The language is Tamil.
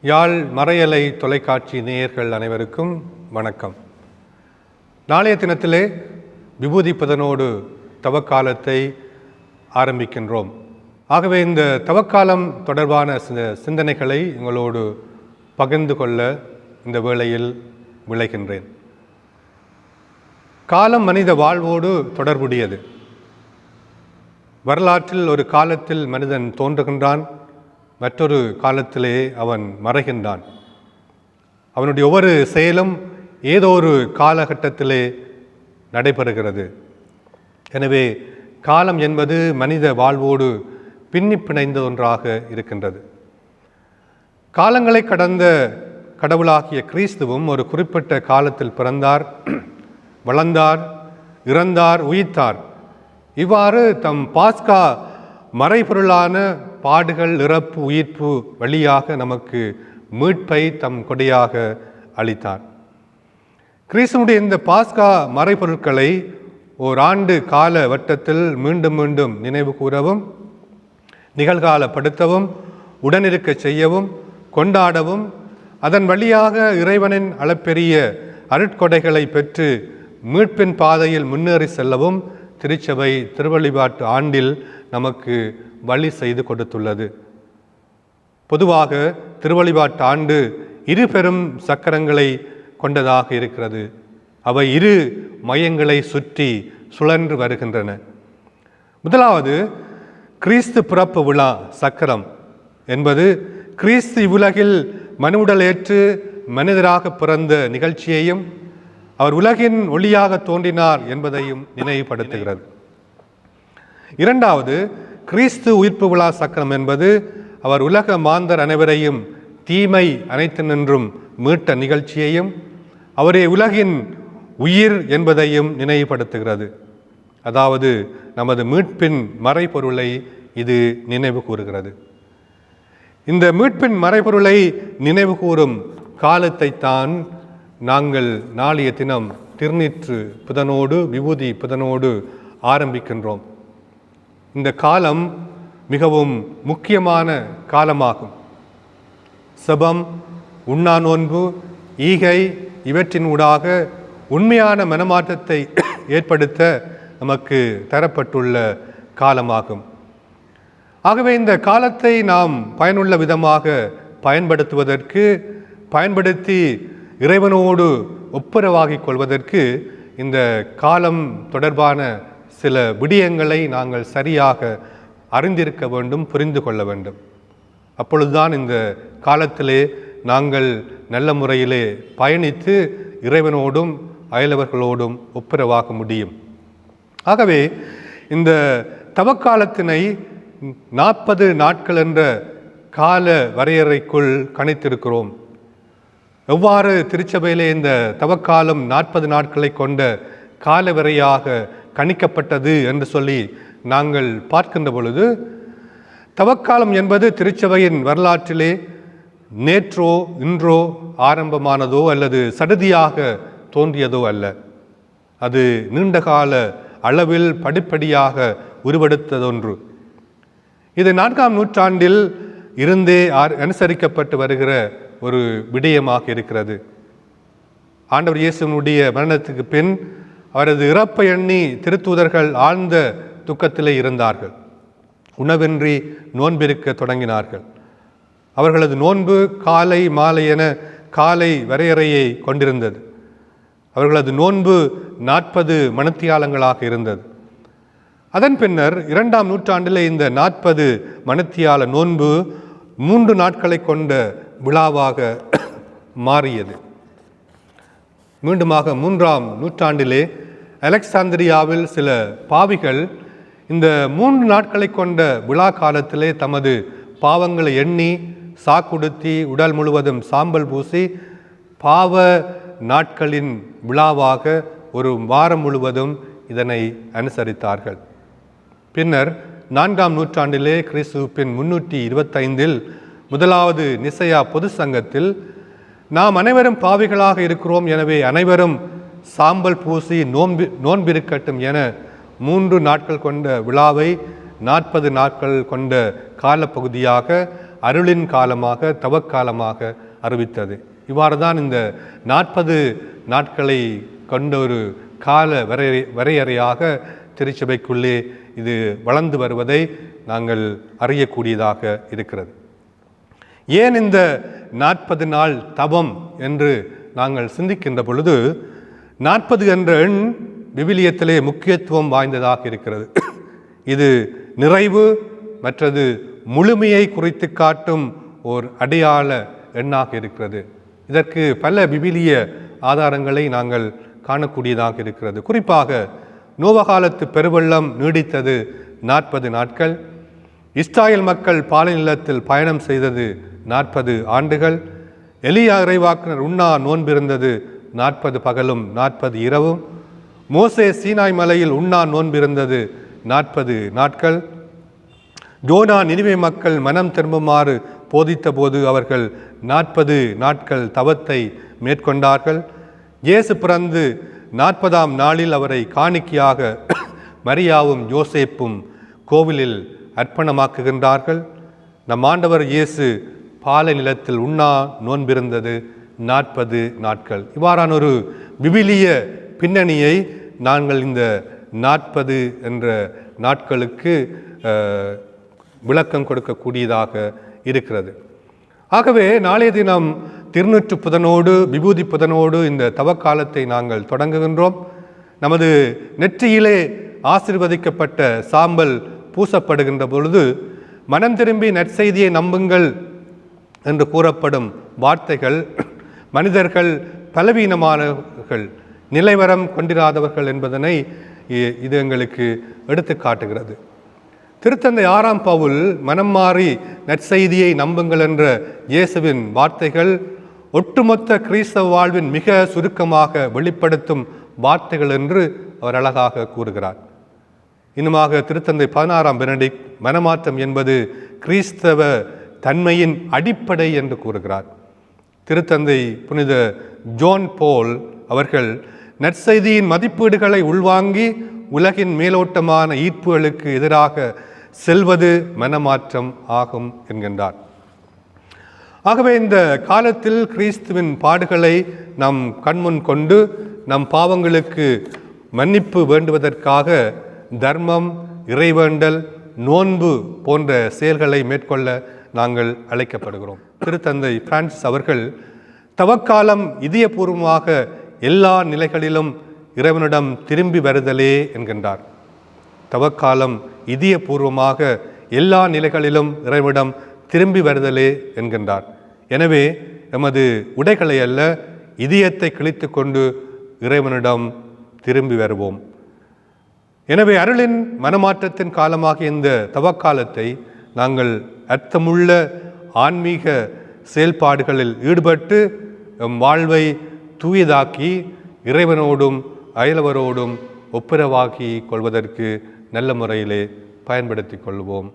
யாழ் மறையலை தொலைக்காட்சி நேயர்கள் அனைவருக்கும் வணக்கம். நாளைய தினத்திலே விபூதிப்பதனோடு தவக்காலத்தை ஆரம்பிக்கின்றோம். ஆகவே இந்த தவக்காலம் தொடர்பான சிந்தனைகளை உங்களோடு பகிர்ந்து கொள்ள இந்த வேளையில் விளைகின்றேன். காலம் மனித வாழ்வோடு தொடர்புடையது. வரலாற்றில் ஒரு காலத்தில் மனிதன் தோன்றுகின்றான். மற்றொரு காலத்திலே அவன் மறைகின்றான். அவனுடைய ஒவ்வொரு செயலும் ஏதோ ஒரு காலகட்டத்திலே நடைபெறுகிறது. எனவே காலம் என்பது மனித வாழ்வோடு பின்னி பிணைந்த ஒன்றாக இருக்கின்றது. காலங்களை கடந்த கடவுளாகிய கிறிஸ்துவும் ஒரு குறிப்பிட்ட காலத்தில் பிறந்தார் வளர்ந்தார் இறந்தார் உயிர்த்தார். இவ்வாறு தம் பாஸ்கா மறைபொருளான பாடுகள் இறப்பு உயிர்ப்பு வழியாக நமக்கு மீட்பை தம் கொடையாக அளித்தார். கிறிஸ்துவனுடைய இந்த பாஸ்கா மறைபொருட்களை ஓராண்டு கால வட்டத்தில் மீண்டும் மீண்டும் நினைவு கூறவும் நிகழ்காலப்படுத்தவும் உடனிருக்க செய்யவும் கொண்டாடவும் அதன் வழியாக இறைவனின் அளப்பெரிய அருட்கொடைகளை பெற்று மீட்பின் பாதையில் முன்னேறி செல்லவும் திருச்சபை திருவழிபாட்டு ஆண்டில் நமக்கு வழி செய்து கொடுத்துள்ளது. பொதுவாக திருவழிபாட்டு ஆண்டு இரு பெரும் சக்கரங்களை கொண்டதாக இருக்கிறது. அவை இரு மையங்களை சுற்றி சுழன்று வருகின்றன. முதலாவது கிறிஸ்து பிறப்பு விழா சக்கரம் என்பது கிறிஸ்து இவ்வுலகில் மனுவுடல் ஏற்று மனிதராக பிறந்த நிகழ்ச்சியையும் அவர் உலகின் ஒளியாக தோன்றினார் என்பதையும் நினைவுபடுத்துகிறது. இரண்டாவது கிறிஸ்து உயிர்ப்பு விழா சக்கரம் என்பது அவர் உலக மாந்தர் அனைவரையும் தீமை அனைத்து நின்றும் மீட்ட நிகழ்ச்சியையும் அவரே உலகின் உயிர் என்பதையும் நினைவுபடுத்துகிறது. அதாவது நமது மீட்பின் மறைபொருளை இது நினைவு கூறுகிறது. இந்த மீட்பின் மறைபொருளை நினைவு கூறும் காலத்தை தான் நாங்கள் நாளைய தினம் திருநீற்று புதனோடு விபூதி புதனோடு ஆரம்பிக்கின்றோம். இந்த காலம் மிகவும் முக்கியமான காலமாகும். செபம் உண்ணா நோன்பு ஈகை இவற்றின் ஊடாக உண்மையான மனமாற்றத்தை ஏற்படுத்த நமக்கு தரப்பட்டுள்ள காலமாகும். ஆகவே இந்த காலத்தை நாம் பயனுள்ள விதமாக பயன்படுத்துவதற்கு பயன்படுத்தி இறைவனோடு ஒப்புரவாகிக் கொள்வதற்கு இந்த காலம் தொடர்பான சில விடயங்களை நாங்கள் சரியாக அறிந்திருக்க வேண்டும் புரிந்து கொள்ள வேண்டும். அப்பொழுதுதான் இந்த காலத்திலே நாங்கள் நல்ல முறையிலே பயணித்து இறைவனோடும் அயலவர்களோடும் ஒப்புரவாக முடியும். ஆகவே இந்த தவக்காலத்தினை நாற்பது நாட்கள் என்ற கால வரையறைக்குள் கணித்திருக்கிறோம். எவ்வாறு திருச்சபையிலே இந்த தவக்காலம் நாற்பது நாட்களை கொண்ட கால வரையாக கணிக்கப்பட்டது என்று சொல்லி நாங்கள் பார்க்கின்ற பொழுது தவக்காலம் என்பது திருச்சபையின் வரலாற்றிலே நேற்றோ இன்றோ ஆரம்பமானதோ அல்லது சடுதியாக தோன்றியதோ அல்ல. அது நீண்டகால அளவில் படிப்படியாக உருவெடுத்ததொன்று. இது நான்காம் நூற்றாண்டில் இருந்தே அனுசரிக்கப்பட்டு வருகிற ஒரு விடயமாக இருக்கிறது. ஆண்டவர் இயேசுனுடைய மரணத்துக்கு பின் அவரது இறப்பை எண்ணி திருத்தூதர்கள் ஆழ்ந்த துக்கத்திலே இருந்தார்கள். உணவின்றி நோன்பிருக்க தொடங்கினார்கள். அவர்களது நோன்பு காலை மாலை என காலை வரையறையை கொண்டிருந்தது. அவர்களது நோன்பு நாற்பது மணத்தியாலங்களாக இருந்தது. அதன் பின்னர் இரண்டாம் நூற்றாண்டில் இந்த நாற்பது மணத்தியால நோன்பு மூன்று நாட்களை கொண்ட விழாவாக மாறியது. மீண்டுமாக மூன்றாம் நூற்றாண்டிலே அலெக்சாந்திரியாவில் சில பாவிகள் இந்த மூன்று நாட்களை கொண்ட விழா காலத்திலே தமது பாவங்களை எண்ணி சாக்குடுத்தி உடல் முழுவதும் சாம்பல் பூசி பாவ நாட்களின் விழாவாக ஒரு வாரம் முழுவதும் இதனை அனுசரித்தார்கள். பின்னர் நான்காம் நூற்றாண்டிலே கிறிஸ்துவின் முன்னூற்றி இருபத்தைந்தில் முதலாவது நிசையா பொது சங்கத்தில் நாம் அனைவரும் பாவிகளாக இருக்கிறோம் எனவே அனைவரும் சாம்பல் பூசி நோன்பு நோன்பிருக்கட்டும் என மூன்று நாட்கள் கொண்ட விழாவை நாற்பது நாட்கள் கொண்ட காலப்பகுதியாக அருளின் காலமாக தவக்காலமாக அறிவித்தது. இவ்வாறு தான் இந்த நாற்பது நாட்களை கொண்ட ஒரு கால வரையறை வரையறையாக திருச்சபைக்குள்ளே இது வளர்ந்து வருவதை நாங்கள் அறியக்கூடியதாக இருக்கிறது. ஏன் இந்த நாற்பது நாள் தவம் என்று நாங்கள் சிந்திக்கின்ற பொழுது நாற்பது என்ற எண் விவிலியத்திலே முக்கியத்துவம் வாய்ந்ததாக இருக்கிறது. இது நிறைவு மற்றது முழுமையை குறித்து காட்டும் ஓர் அடையாள எண்ணாக இருக்கிறது. இதற்கு பல விவிலிய ஆதாரங்களை நாங்கள் காணக்கூடியதாக இருக்கிறது. குறிப்பாக நோவகாலத்து பெருவெள்ளம் நீடித்தது நாற்பது நாட்கள் இஸ்ராயல் மக்கள் பாலை நிலத்தில் பயணம் செய்தது நாற்பது ஆண்டுகள் எலியா இறைவாக்கினர் உண்ணா நோன்பிருந்தது நாற்பது பகலும் நாற்பது இரவும். மோசே சீனாய் மலையில் உண்ணா நோன்பிருந்தது. நாற்பது நாட்கள். ஜோனா நினைவே மக்கள் மனம் திரும்புமாறு போதித்தபோது அவர்கள் நாற்பது நாட்கள் தவத்தை மேற்கொண்டார்கள். இயேசு பிறந்து நாற்பதாம் நாளில் அவரை காணிக்கையாக மரியாவும் யோசேப்பும் கோவிலில் அர்ப்பணமாக்குகின்றார்கள். நம் ஆண்டவர் இயேசு பாலை நிலத்தில் உண்ணா நோன்பிருந்தது. நாற்பது நாட்கள். இவ்வாறான ஒரு விவிலிய பின்னணியை நாங்கள் இந்த நாற்பது என்ற நாட்களுக்கு விளக்கம் கொடுக்கக்கூடியதாக இருக்கிறது. ஆகவே நாளைய தினம் திருநூற்று புதனோடு விபூதி புதனோடு இந்த தவக்காலத்தை நாங்கள் தொடங்குகின்றோம். நமது நெற்றியிலே ஆசிர்வதிக்கப்பட்ட சாம்பல் பூசப்படுகின்ற பொழுது மனம் திரும்பி நற்செய்தியை நம்புங்கள் என்று கூறப்படும் வார்த்தைகள் மனிதர்கள் பலவீனமானவர்கள் நிலைவரம் கொண்டிராதவர்கள் என்பதனை இது எங்களுக்கு எடுத்து காட்டுகிறது. திருத்தந்தை ஆறாம் பவுல் மனம் மாறி நற்செய்தியை நம்புங்கள் என்ற இயேசுவின் வார்த்தைகள் ஒட்டுமொத்த கிறிஸ்தவ வாழ்வின் மிக சுருக்கமாக வெளிப்படுத்தும் வார்த்தைகள் என்று அவர் அழகாக கூறுகிறார். இன்னுமாக திருத்தந்தை பதினாறாம் பெனடிக் மனமாற்றம் என்பது கிறிஸ்தவ தன்மையின் அடிப்படை என்று கூறுகிறார். திருத்தந்தை புனித ஜோன் போல் அவர்கள் நற்செய்தியின் மதிப்பீடுகளை உள்வாங்கி உலகின் மேலோட்டமான ஈர்ப்புகளுக்கு எதிராக செல்வது மனமாற்றம் ஆகும் என்கின்றார். ஆகவே இந்த காலத்தில் கிறிஸ்துவின் பாடுகளை நம் கண்முன் கொண்டு நம் பாவங்களுக்கு மன்னிப்பு வேண்டுவதற்காக தர்மம் இறைவேண்டல் நோன்பு போன்ற செயல்களை மேற்கொள்ள நாங்கள் அழைக்கப்படுகிறோம். திருத்தந்தை பிரான்சிஸ் அவர்கள் தவக்காலம் இதயபூர்வமாக எல்லா நிலைகளிலும் இறைவனிடம் திரும்பி வருதலே என்கின்றார். தவக்காலம் இதயபூர்வமாக எல்லா நிலைகளிலும் இறைவனிடம் திரும்பி வருதலே என்கின்றார். எனவே எமது உடைகளை அல்ல இதயத்தை கிழித்து கொண்டு இறைவனிடம் திரும்பி வருவோம். எனவே அருளின் மனமாற்றத்தின் காலமாக இந்த தவக்காலத்தை நாங்கள் அர்த்தமுள்ள ஆன்மீக செயல்பாடுகளில் ஈடுபட்டு எம் வாழ்வை தூயதாக்கி இறைவனோடும் அயலவரோடும் ஒப்புரவாக்கி கொள்வதற்கு நல்ல முறையிலே பயன்படுத்திக் கொள்வோம்.